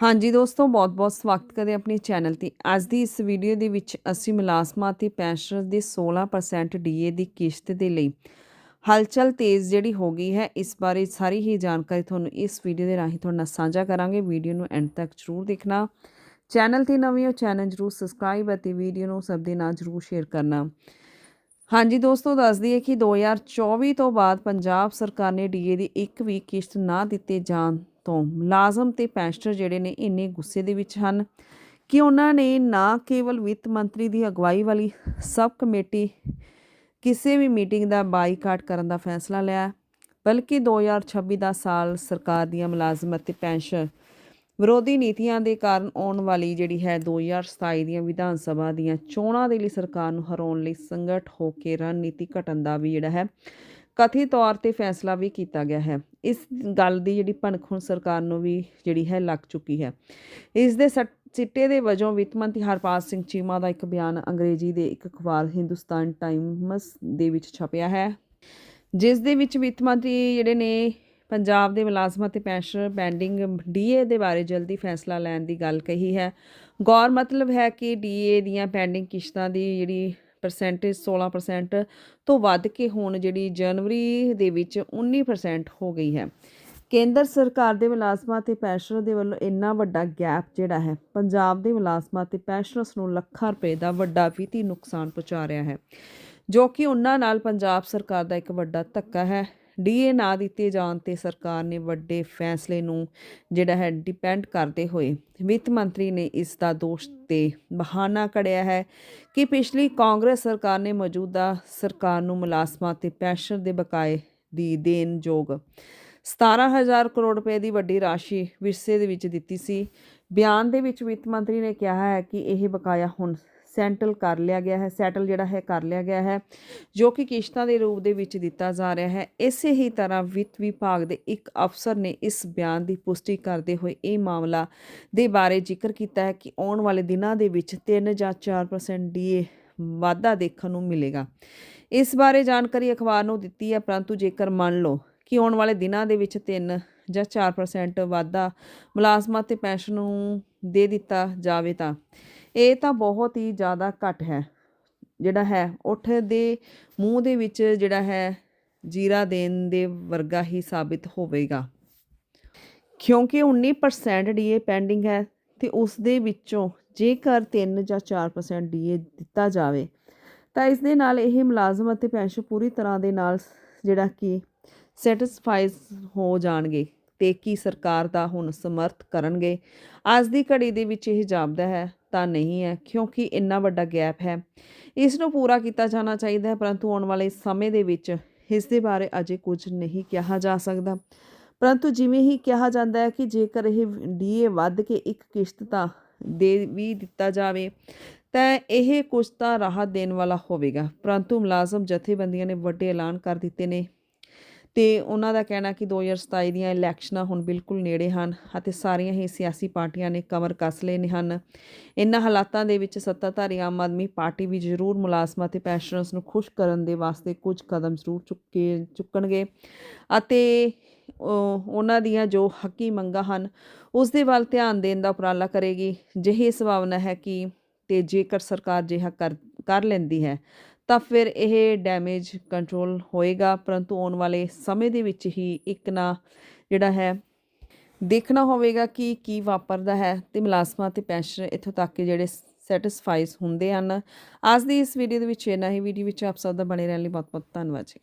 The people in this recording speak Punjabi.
ਹਾਂਜੀ ਦੋਸਤੋ, ਬਹੁਤ-ਬਹੁਤ ਸਵਾਗਤ ਕਰਦੇ ਆਪਣੇ ਚੈਨਲ ਤੇ। ਅੱਜ ਦੀ ਇਸ ਵੀਡੀਓ ਦੇ ਵਿੱਚ ਅਸੀਂ ਮੁਲਾਜ਼ਮਾਂ ਤੇ ਪੈਨਸ਼ਨਰ ਦੀ 16% ਡੀਏ ਦੀ ਕਿਸ਼ਤ ਦੇ ਲਈ ਹਲਚਲ ਤੇਜ਼ ਜਿਹੜੀ ਹੋ ਗਈ ਹੈ, ਇਸ ਬਾਰੇ ਸਾਰੀ ਹੀ ਜਾਣਕਾਰੀ ਤੁਹਾਨੂੰ ਇਸ ਵੀਡੀਓ ਦੇ ਰਾਹੀਂ ਤੁਹਾਡੇ ਨਾਲ ਸਾਂਝਾ ਕਰਾਂਗੇ। ਵੀਡੀਓ ਨੂੰ ਐਂਡ ਤੱਕ ਜ਼ਰੂਰ ਦੇਖਣਾ। ਚੈਨਲ ਤੇ ਨਵੇਂ ਹੋ ਚੈਨਲ ਜ਼ਰੂਰ ਸਬਸਕ੍ਰਾਈਬ ਅਤੇ ਵੀਡੀਓ ਨੂੰ ਸਭ ਦੇ ਨਾਲ ਜ਼ਰੂਰ ਸ਼ੇਅਰ ਕਰਨਾ। ਹਾਂਜੀ ਦੋਸਤੋ, ਦੱਸ ਦਈਏ ਕਿ 2024 ਤੋਂ ਬਾਅਦ ਪੰਜਾਬ ਸਰਕਾਰ ਨੇ ਡੀਏ ਦੀ ਇੱਕ ਵੀ ਕਿਸ਼ਤ ਨਾ ਦਿੱਤੇ ਜਾਣ ਤੋਂ ਮੁਲਾਜ਼ਮ ਤੇ ਪੈਨਸ਼ਨਰ ਜਿਹੜੇ ਨੇ ਇੰਨੇ ਗੁੱਸੇ ਦੇ ਵਿੱਚ ਹਨ ਕਿ ਉਹਨਾਂ ਨੇ ਨਾ ਕੇਵਲ ਵਿੱਤ ਮੰਤਰੀ ਦੀ ਅਗਵਾਈ ਵਾਲੀ ਸਬ ਕਮੇਟੀ ਕਿਸੇ ਵੀ ਮੀਟਿੰਗ ਦਾ ਬਾਈਕਾਟ ਕਰਨ ਦਾ ਫੈਸਲਾ ਲਿਆ, ਬਲਕਿ 2026 ਦਾ ਸਾਲ ਸਰਕਾਰ ਦੀਆਂ ਮੁਲਾਜ਼ਮ ਅਤੇ ਪੈਨਸ਼ਨ ਵਿਰੋਧੀ ਨੀਤੀਆਂ ਦੇ ਕਾਰਨ ਆਉਣ ਵਾਲੀ ਜਿਹੜੀ ਹੈ 2027 ਦੀਆਂ ਵਿਧਾਨ ਸਭਾ ਦੀਆਂ ਚੋਣਾਂ ਦੇ ਲਈ ਸਰਕਾਰ ਨੂੰ ਹਰਾਉਣ ਲਈ ਸੰਗਠ ਹੋ ਕੇ ਰਣਨੀਤੀ ਘਟਣ ਦਾ ਵੀ ਜਿਹੜਾ ਹੈ ਕਥਿਤ ਤੌਰ ਤੇ ਫੈਸਲਾ ਵੀ ਕੀਤਾ ਗਿਆ ਹੈ। ਇਸ ਗੱਲ ਦੀ ਜਿਹੜੀ ਭਣਕ ਹੁਣ ਸਰਕਾਰ ਨੂੰ ਵੀ ਜਿਹੜੀ ਹੈ ਲੱਗ ਚੁੱਕੀ ਹੈ। ਇਸ ਦੇ ਸਿੱਟੇ ਦੇ ਵਜੋਂ ਵਿੱਤ ਮੰਤਰੀ ਹਰਪਾਲ ਸਿੰਘ ਚੀਮਾ ਦਾ ਇੱਕ ਬਿਆਨ ਅੰਗਰੇਜ਼ੀ ਦੇ ਇੱਕ ਅਖਬਾਰ ਹਿੰਦੁਸਤਾਨ ਟਾਈਮਸ ਦੇ ਵਿੱਚ ਛਪਿਆ ਹੈ। ਜਿਸ ਦੇ ਵਿੱਚ ਵਿੱਤ ਮੰਤਰੀ ਜਿਹੜੇ ਨੇ ਪੰਜਾਬ ਦੇ ਮੁਲਾਜ਼ਮਾਂ ਤੇ ਪੈਨਸ਼ਨਰ ਬੈਂਡਿੰਗ ਡੀਏ ਦੇ ਬਾਰੇ ਜਲਦੀ ਫੈਸਲਾ ਲੈਣ ਦੀ ਗੱਲ ਕਹੀ ਹੈ। ਗੌਰ ਮਤਲਬ ਹੈ ਕਿ ਡੀਏ ਦੀਆਂ ਪੈਂਡਿੰਗ ਕਿਸ਼ਤਾਂ ਦੀ ਜਿਹੜੀ ਪਰਸੈਂਟੇਜ 16% ਤੋਂ ਵੱਧ ਕੇ ਹੁਣ ਜਿਹੜੀ ਜਨਵਰੀ ਦੇ ਵਿੱਚ 19% ਹੋ ਗਈ ਹੈ। ਕੇਂਦਰ ਸਰਕਾਰ ਦੇ ਮੁਲਾਜ਼ਮਾਂ ਤੇ ਪੈਨਸ਼ਨਰ ਦੇ ਵੱਲੋਂ ਇੰਨਾ ਵੱਡਾ ਗੈਪ ਜਿਹੜਾ ਹੈ, ਪੰਜਾਬ ਦੇ ਮੁਲਾਜ਼ਮਾਂ ਤੇ ਪੈਨਸ਼ਨਰਸ ਨੂੰ ਲੱਖਾਂ ਰੁਪਏ ਦਾ ਵੱਡਾ ਵਿੱਤੀ ਨੁਕਸਾਨ ਪਹੁੰਚਾ ਰਿਹਾ ਹੈ, ਜੋ ਕਿ ਉਹਨਾਂ ਨਾਲ ਪੰਜਾਬ ਸਰਕਾਰ ਦਾ ਇੱਕ ਵੱਡਾ ਧੱਕਾ ਹੈ। ਡੀਏ ਨਾ ਦਿੱਤੇ ਜਾਣ ਤੇ ਸਰਕਾਰ ਨੇ ਵੱਡੇ ਫੈਸਲੇ ਨੂੰ ਜਿਹੜਾ ਹੈ ਡਿਪੈਂਡ ਕਰਦੇ ਹੋਏ ਵਿੱਤ ਮੰਤਰੀ ਨੇ ਇਸ ਦਾ ਦੋਸ਼ ਤੇ ਬਹਾਨਾ ਕੜਿਆ ਹੈ ਕਿ ਪਿਛਲੀ ਕਾਂਗਰਸ ਸਰਕਾਰ ਨੇ ਮੌਜੂਦਾ ਸਰਕਾਰ ਨੂੰ ਮੁਲਾਜ਼ਮਾਂ ਤੇ ਪੈਨਸ਼ਨ ਦੇ ਬਕਾਏ ਦੀ ਦੇਣ ਯੋਗ 17000 ਕਰੋੜ ਰੁਪਏ ਦੀ ਵੱਡੀ ਰਾਸ਼ੀ ਵਿਰਸੇ ਦੇ ਵਿੱਚ ਦਿੱਤੀ ਸੀ। ਬਿਆਨ ਦੇ ਵਿੱਚ ਵਿੱਤ ਮੰਤਰੀ ਨੇ ਕਿਹਾ ਹੈ ਕਿ ਇਹ ਬਕਾਇਆ ਹੁਣ ਸੈਂਟਲ ਕਰ ਲਿਆ ਗਿਆ ਹੈ, ਸੈਟਲ ਜਿਹੜਾ ਹੈ ਕਰ ਲਿਆ ਗਿਆ ਹੈ, ਜੋ ਕਿ ਕਿਸ਼ਤਾਂ ਦੇ ਰੂਪ ਦੇ ਵਿੱਚ ਦਿੱਤਾ ਜਾ ਰਿਹਾ ਹੈ। ਇਸੇ ਹੀ ਤਰ੍ਹਾਂ ਵਿੱਤ ਵਿਭਾਗ ਦੇ ਇੱਕ ਅਫਸਰ ਨੇ ਇਸ ਬਿਆਨ ਦੀ ਪੁਸ਼ਟੀ ਕਰਦੇ ਹੋਏ ਇਹ ਮਾਮਲਾ ਦੇ ਬਾਰੇ ਜ਼ਿਕਰ ਕੀਤਾ ਹੈ ਕਿ ਆਉਣ ਵਾਲੇ ਦਿਨਾਂ ਦੇ ਵਿੱਚ 3 ਜਾਂ 4% ਡੀਏ ਵਾਧਾ ਦੇਖਣ ਨੂੰ ਮਿਲੇਗਾ। ਇਸ ਬਾਰੇ ਜਾਣਕਾਰੀ ਅਖਬਾਰ ਨੂੰ ਦਿੱਤੀ ਹੈ, ਪਰੰਤੂ ਜੇਕਰ ਮੰਨ ਲਓ ਕਿ ਆਉਣ ਵਾਲੇ ਦਿਨਾਂ ਦੇ ਵਿੱਚ 3 ਜਾਂ 4% ਵਾਧਾ ਮੁਲਾਜ਼ਮਾਂ ਤੇ ਪੈਨਸ਼ਨ ਨੂੰ ਦੇ ਦਿੱਤਾ ਜਾਵੇ ਤਾਂ ਇਹ ਤਾਂ ਬਹੁਤ ਹੀ ਜ਼ਿਆਦਾ ਘੱਟ ਹੈ। ਜਿਹੜਾ ਹੈ, ਉੱਠ ਦੇ ਮੂੰਹ ਦੇ ਵਿੱਚ ਜਿਹੜਾ ਹੈ, ਜੀਰਾ ਦੇਣ ਦੇ ਵਰਗਾ ਹੀ ਸਾਬਿਤ ਹੋਵੇਗਾ। ਕਿਉਂਕਿ 19% ਡੀਏ ਪੈਂਡਿੰਗ ਹੈ ਤੇ ਉਸ ਦੇ ਵਿੱਚੋਂ ਜੇਕਰ 3 ਜਾਂ 4% ਡੀਏ ਦਿੱਤਾ ਜਾਵੇ, ਤਾਂ ਇਸ ਦੇ ਨਾਲ ਇਹ ਮੁਲਾਜ਼ਮ ਅਤੇ ਪੈਨਸ਼ਨ ਪੂਰੀ ਤਰ੍ਹਾਂ ਦੇ ਨਾਲ ਜਿਹੜਾ ਕਿ ਸੈਟੀਸਫਾਈਜ਼ ਹੋ ਜਾਣਗੇ। ਤੇ ਕੀ ਸਰਕਾਰ ਦਾ ਹੁਣ ਸਮਰਥ ਕਰਨਗੇ? ਅੱਜ ਦੀ ਘੜੀ ਦੇ ਵਿੱਚ ਇਹ ਜਾਪਦਾ ਹੈ, ਤਾਂ ਨਹੀਂ ਹੈ, ਕਿਉਂਕਿ ਇੰਨਾ ਵੱਡਾ ਗੈਪ ਹੈ। ਇਸ ਨੂੰ ਪੂਰਾ ਕੀਤਾ ਜਾਣਾ ਚਾਹੀਦਾ ਹੈ, ਪਰੰਤੂ ਆਉਣ ਵਾਲੇ ਸਮੇਂ ਦੇ ਵਿੱਚ ਇਸ ਦੇ ਬਾਰੇ ਅਜੇ ਕੁਝ ਨਹੀਂ ਕਿਹਾ ਜਾ ਸਕਦਾ। ਪਰੰਤੂ ਜਿਵੇਂ ਹੀ ਕਿਹਾ ਜਾਂਦਾ ਹੈ ਕਿ ਜੇਕਰ ਇਹ ਡੀਏ ਵੱਧ ਕੇ ਇੱਕ ਕਿਸ਼ਤ ਤਾਂ ਦੇ ਵੀ ਦਿੱਤਾ ਜਾਵੇ, ਤਾਂ ਇਹ ਕੁਝ ਤਾਂ ਰਾਹਤ ਦੇਣ ਵਾਲਾ ਹੋਵੇਗਾ। ਪਰੰਤੂ ਮੁਲਾਜ਼ਮ ਜਥੇਬੰਦੀਆਂ ਨੇ ਵੱਡੇ ਐਲਾਨ ਕਰ ਦਿੱਤੇ ਨੇ। ਤੇ ਉਹਨਾਂ ਦਾ ਕਹਿਣਾ ਕਿ 2027 ਦੀਆਂ ਇਲੈਕਸ਼ਨਾਂ ਹੁਣ ਬਿਲਕੁਲ ਨੇੜੇ ਹਨ ਅਤੇ ਸਾਰੀਆਂ ਹੀ ਸਿਆਸੀ ਪਾਰਟੀਆਂ ਨੇ ਕਮਰ ਕੱਸ ਲਏ ਨੇ ਹਨ। ਇਨ੍ਹਾਂ ਹਾਲਾਤਾਂ ਦੇ ਵਿੱਚ ਸੱਤਾਧਾਰੀ ਆਮ ਆਦਮੀ ਪਾਰਟੀ ਵੀ ਜ਼ਰੂਰ ਮੁਲਾਜ਼ਮਾਂ ਤੇ ਪੈਨਸ਼ਨਰਸ ਨੂੰ ਖੁਸ਼ ਕਰਨ ਦੇ ਵਾਸਤੇ ਕੁਝ ਕਦਮ ਜ਼ਰੂਰ ਚੁੱਕੇ, ਚੁੱਕਣਗੇ ਅਤੇ ਉਹਨਾਂ ਦੀਆਂ ਜੋ ਹੱਕੀ ਮੰਗਾਂ ਹਨ, ਉਸ ਦੇ ਵੱਲ ਧਿਆਨ ਦੇਣ ਦਾ ਉਪਰਾਲਾ ਕਰੇਗੀ। ਜਿਹੀ ਸੰਭਾਵਨਾ ਹੈ ਕਿ ਤੇ ਜੇਕਰ ਸਰਕਾਰ ਜਿਹਾ ਕਰ ਕਰ ਲੈਂਦੀ ਹੈ ਤਾਂ ਫਿਰ ਇਹ ਡੈਮੇਜ ਕੰਟਰੋਲ ਹੋਏਗਾ, ਪਰੰਤੂ ਆਉਣ ਵਾਲੇ ਸਮੇਂ ਦੇ ਵਿੱਚ ਹੀ ਇੱਕ ਨਾ ਜਿਹੜਾ ਹੈ, ਦੇਖਣਾ ਹੋਵੇਗਾ ਕਿ ਕੀ ਵਾਪਰਦਾ ਹੈ ਤੇ ਮੁਲਾਜ਼ਮਾਂ ਤੇ ਪੈਨਸ਼ਨ ਇੱਥੋਂ ਤੱਕ ਕਿ ਜਿਹੜੇ ਸੈਟੀਸਫਾਈਜ਼ ਹੁੰਦੇ ਹਨ। ਅੱਜ ਦੀ ਇਸ ਵੀਡੀਓ ਦੇ ਵਿੱਚ ਇੰਨਾ ਹੀ। ਵੀਡੀਓ ਵਿੱਚ ਆਪ ਸਭ ਦਾ ਬਣੇ ਰਹਿਣ ਲਈ ਬਹੁਤ ਬਹੁਤ ਧੰਨਵਾਦ ਜੀ।